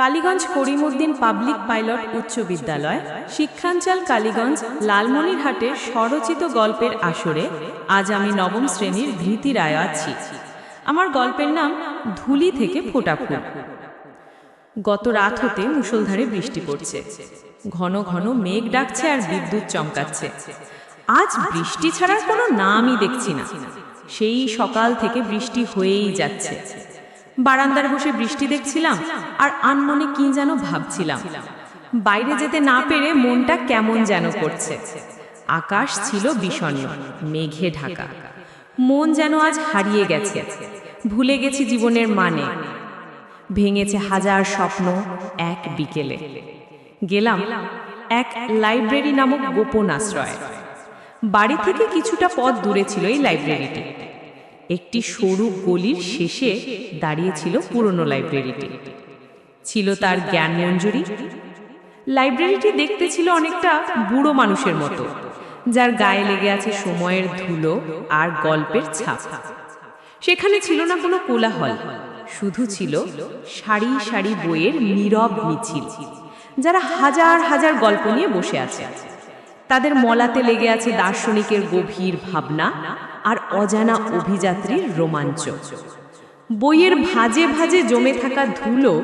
Kaliganj Karimuddin public pilot উচ্চ বিদ্যালয়, শিক্ষাঞ্চল কালীগঞ্জ লালমনিরহাটের স্বরচিত গল্পের আসরে আজ আমি নবম শ্রেণির ধৃতি রায় আছি। আমার গল্পের নাম ধুলি থেকে ফোটা গত রাত হতে মুষলধারে বৃষ্টি পড়ছে। ঘন ঘন মেঘ ডাকছে আর বিদ্যুৎ চমকাচ্ছে। আজ বৃষ্টি ছাড়ার কোনো নামই দেখছি না। সেই সকাল থেকে বৃষ্টি হয়েই যাচ্ছে। বারান্দার বসে বৃষ্টি দেখছিলাম আর আনমনে কি যেন ভাবছিলাম। বাইরে যেতে না পেরে মনটা কেমন যেন করছে। আকাশ ছিল বিষণ্ণ, মেঘে ঢাকা। মন যেন আজ হারিয়ে গেছে। ভুলে গেছি জীবনের মানে। ভেঙেছে হাজার স্বপ্ন এক বিকেলে। গেলাম এক লাইব্রেরি নামক গোপন আশ্রয়। বাড়ি থেকে কিছুটা পথ দূরে ছিল এই লাইব্রেরিটি। একটি সরু গলির শেষে দাঁড়িয়েছিল পুরনো লাইব্রেরিটি। ছিল তার জ্ঞান মঞ্জুরি। লাইব্রেরিটি দেখতে ছিল অনেকটা বুড়ো মানুষের মতো, যার গায়ে লেগে আছে সময়ের ধুলো আর গল্পের ছাপ। সেখানে ছিল না কোনো কোলাহল, শুধু ছিল সারি সারি বইয়ের নীরব মিছিল, যারা হাজার হাজার গল্প নিয়ে বসে আছে। তাদের মলাতে লেগে আছে দার্শনিকের গভীর ভাবনা আর অজানা অভিযাত্রীর রোমাঞ্চ। বইয়ের ভাজে ভাজে জমে থাকা ধুলো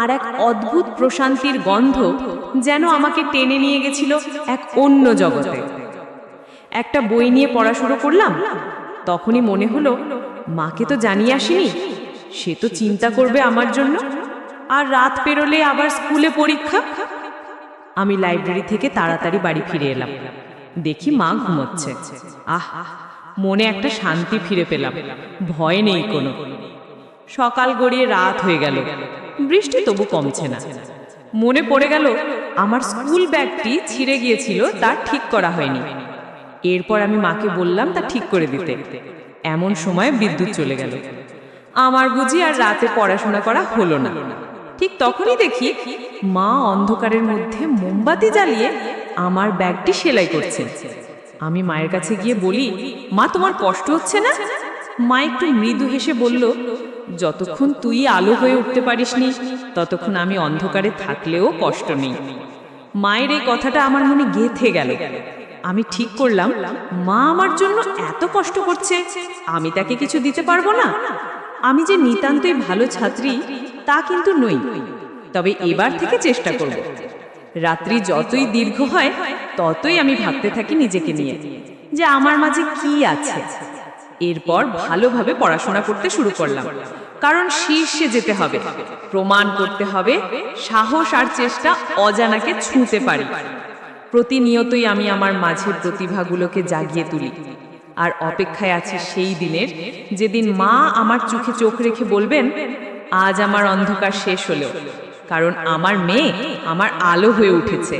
আর এক অদ্ভুত প্রশান্তির গন্ধ যেন আমাকে টেনে নিয়ে গেছিল এক অন্য জগতে। একটা বই নিয়ে পড়া শুরু করলাম, তখনই মনে হলো, মাকে তো জানিয়ে আসিনি, সে তো চিন্তা করবে আমার জন্য, আর রাত পেরোলে আবার স্কুলে পরীক্ষা? আমি লাইব্রেরি থেকে তাড়াতাড়ি বাড়ি ফিরে এলাম। দেখি মা ঘুমোচ্ছে। আহ, মনে একটা শান্তি ফিরে পেলাম। ভয় নেই কোনো। সকাল গড়িয়ে রাত হয়ে গেল। বৃষ্টি তবু কমছে না। মনে পড়ে গেল, আমার স্কুল ব্যাগটি ছিঁড়ে গিয়েছিল, তা ঠিক করা হয়নি। এরপর আমি মাকে বললাম, তা ঠিক করে দিতে। এমন সময় বিদ্যুৎ চলে গেল। আমার বুঝি আর রাতে পড়াশোনা করা হলো না। ঠিক তখনই দেখি মা অন্ধকারের মধ্যে মোমবাতি জ্বালিয়ে আমার ব্যাগটি সেলাই করছে। আমি মায়ের কাছে গিয়ে বলি, মা, তোমার কষ্ট হচ্ছে না? মা একটু মৃদু হেসে বলল, যতক্ষণ তুই আলো হয়ে উঠতে পারিসনি, ততক্ষণ আমি অন্ধকারে থাকলেও কষ্ট নেই। মায়ের এই কথাটা আমার মনে গেঁথে গেল। আমি ঠিক করলাম, মা আমার জন্য এত কষ্ট করছে, আমি তাকে কিছু দিতে পারব না? আমি যে নিতান্তই ভালো ছাত্রী তা কিন্তু নই। তবে এবার থেকে চেষ্টা করব। রাত্রি যতই দীর্ঘ হয়, ততই আমি ভাবতে থাকি নিজেকে নিয়ে, যে আমার মাঝে কি আছে। এরপর ভালোভাবে পড়াশোনা করতে শুরু করলাম। কারণ শীর্ষে যেতে হবে, প্রমাণ করতে হবে, সাহস আর চেষ্টা অজানাকে ছুঁতে পারি। প্রতিনিয়তই আমি আমার মাঝের প্রতিভাগুলোকে জাগিয়ে তুলি। আর অপেক্ষায় আছি সেই দিনের, যেদিন মা আমার চোখে চোখ রেখে বলবেন আজ আমার অন্ধকার শেষ হলো কারণ আমার মেয়ে আমার আলো হয়ে উঠেছে।